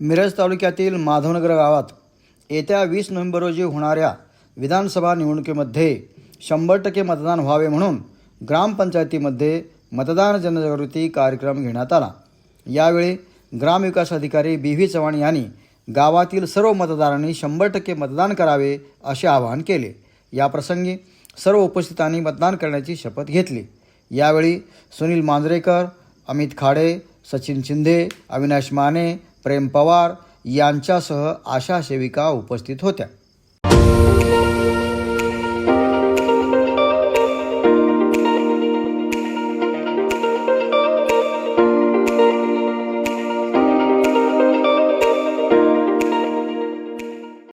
मिरज तालुक्यातील माधवनगर गावात येत्या वीस नोव्हेंबर रोजी होणाऱ्या विधानसभा निवडणुकीमध्ये शंभर टक्के मतदान व्हावे म्हणून ग्रामपंचायतीमध्ये मतदान जनजागृती कार्यक्रम घेण्यात आला. यावेळी ग्रामविकास अधिकारी बी व्ही चव्हाण यांनी गावातील सर्व मतदारांनी शंभर टक्के मतदान करावे असे आवाहन केले. याप्रसंगी सर्व उपस्थितांनी मतदान करण्याची शपथ घेतली. यावेळी सुनील मांजरेकर अमित खाडे सचिन शिंदे अविनाश माने प्रेम पवार यांच्यासह आशा सेविका उपस्थित होत्या.